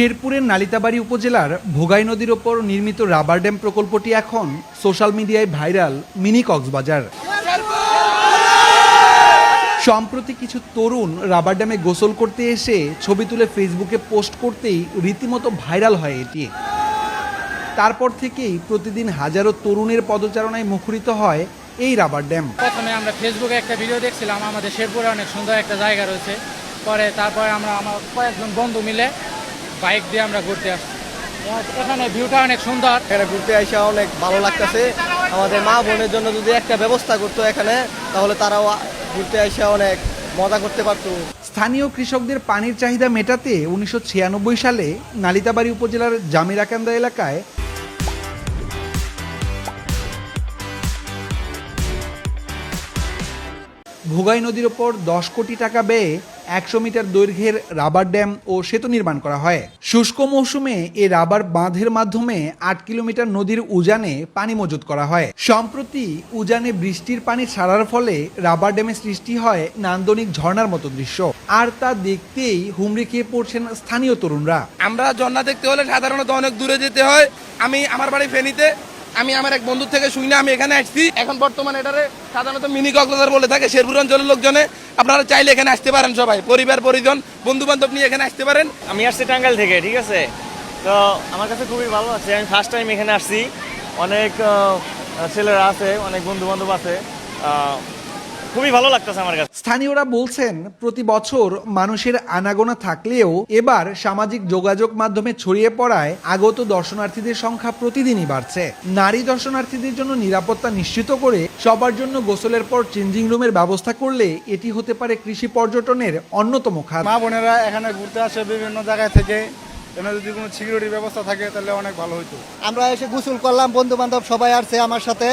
শেরপুরের নালিতাবাড়ি উপজেলার ভোগাই নদীর ওপর নির্মিত রাবার ড্যাম প্রকল্পটি এখন সোশ্যাল মিডিয়ায় ভাইরাল মিনি কক্সবাজার। সম্প্রতি কিছু তরুণ রাবার ড্যামে গোসল করতে এসে ছবি তুলে ফেসবুকে পোস্ট করতেই রীতিমতো ভাইরাল হয় এটি। তারপর থেকেই প্রতিদিন হাজারো তরুণের পদচারণায় মুখরিত হয় এই রাবার ড্যাম। প্রথমে আমরা ফেসবুকে একটা ভিডিও দেখছিলাম, আমাদের শেরপুরে অনেক সুন্দর একটা জায়গা রয়েছে। পরে তারপরে আমরা, আমার কয়েকজন বন্ধু মিলে বাইক দিয়ে আমরা ঘুরতে আসছি। এখানে ভিউটা অনেক সুন্দর। এখানে ঘুরতে আসে অনেক ভালো লাগতেছে। আমাদের মা বোনের জন্য যদি একটা ব্যবস্থা করতো এখানে তাহলে তারাও ঘুরতে আসে অনেক মজা করতে পারত। স্থানীয় কৃষকদের পানির চাহিদা মেটাতে উনিশশো ছিয়ানব্বই সালে নালিতাবাড়ি উপজেলার জামিরাকান্দা এলাকায় ভোগাই নদীর ওপর দশ কোটি টাকা ব্যয়ে একশো মিটার দৈর্ঘ্যের রাবার ড্যাম ও সেতু নির্মাণ করা হয়। শুষ্ক মৌসুমে এ রাবার বাঁধের মাধ্যমে আট কিলোমিটার নদীর উজানে পানি মজুত করা হয়। সম্প্রতি উজানে বৃষ্টির পানি ছাড়ার ফলে রাবার ড্যামের সৃষ্টি হয় নান্দনিক ঝর্ণার মতো দৃশ্য। আর তা দেখতেই হুমড়ি খেয়ে পড়ছেন স্থানীয় তরুণরা। আমরা ঝর্ণা দেখতে হলে সাধারণত অনেক দূরে যেতে হয়। আমি আমার বাড়ি ফেনীতে। আমি আমার এক বন্ধুর থেকে শুনে আমি এখানে আসছি। এখন বর্তমানে এটারে সাধারণত মিনি কক্সবাজার বলে থাকে, শেরপুর অঞ্চলের লোকজনে। আপনারা চাইলে এখানে আসতে পারেন সবাই, পরিবার, পরিজন বন্ধু বান্ধব নিয়ে এখানে আসতে পারেন। আমি আসছি টাঙ্গাইল থেকে, ঠিক আছে? তো আমার কাছে খুবই ভালো আছে আমি ফার্স্ট টাইম এখানে আসছি। অনেক ছেলেরা আছে, অনেক বন্ধু বান্ধব আছে খুবই ভালো লাগতেছে আমার কাছে। স্থানীয়রা বলছেন প্রতি বছর মানুষের আনাগোনা থাকলেও এবার সামাজিক যোগাযোগ মাধ্যমে ছড়িয়ে পড়ায় আগত দর্শনার্থীদের সংখ্যা প্রতিদিনই বাড়ছে। নারী দর্শনার্থীদের জন্য নিরাপত্তা নিশ্চিত করে সবার জন্য গোসলের পর চেঞ্জিং রুমের ব্যবস্থা করলে এটি হতে পারে কৃষি পর্যটনের অন্যতম খাত। মা বোনেরা এখানে ঘুরতে আসে বিভিন্ন জায়গায় থেকে। এখানে যদি কোনো সিকিউরিটির ব্যবস্থা থাকে তাহলে অনেক ভালো হতো আমরা এসে গোসল করলাম বন্ধু বান্ধব সবাই আসছে আমার সাথে।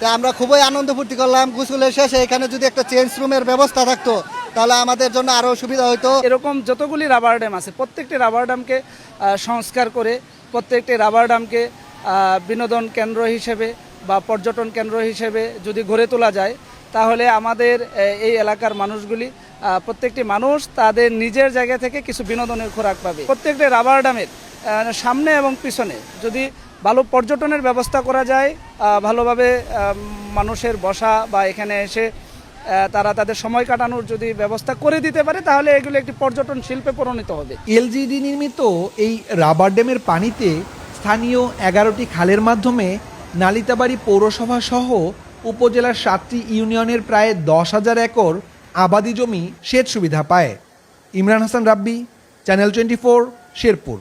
তা আমরা খুবই আনন্দ ফুর্তি করলাম। গোসলের শেষে এখানে যদি একটা চেঞ্জ রুমের ব্যবস্থা থাকতো, তাহলে আমাদের জন্য আরও সুবিধা হতো এরকম যতগুলি রাবার ড্যাম আছে, প্রত্যেকটি রাবার ড্যামকে সংস্কার করে, প্রত্যেকটি রাবার ড্যামকে বিনোদন কেন্দ্র হিসেবে বা পর্যটন কেন্দ্র হিসেবে যদি গড়ে তোলা যায়, তাহলে আমাদের এই এলাকার মানুষগুলি প্রত্যেকটি মানুষ তাদের নিজের জায়গা থেকে কিছু বিনোদনের খোরাক পাবে। প্রত্যেকটি রাবার ড্যামের সামনে এবং পিছনে যদি ভালো পর্যটনের ব্যবস্থা করা যায় ভালোভাবে মানুষের বসা বা এখানে এসে তারা তাদের সময় কাটানোর যদি ব্যবস্থা করে দিতে পারে, তাহলে এগুলো একটি পর্যটন শিল্পে পরিণত হবে। এলজিডি নির্মিত এই রাবার ড্যামের পানিতে স্থানীয় এগারোটি খালের মাধ্যমে নালিতাবাড়ি পৌরসভা সহ উপজেলার সাতটি ইউনিয়নের প্রায় দশ হাজার একর আবাদি জমি সেচ সুবিধা পায়। Imran Hasan Rabbi, channel twenty four, Sherpur.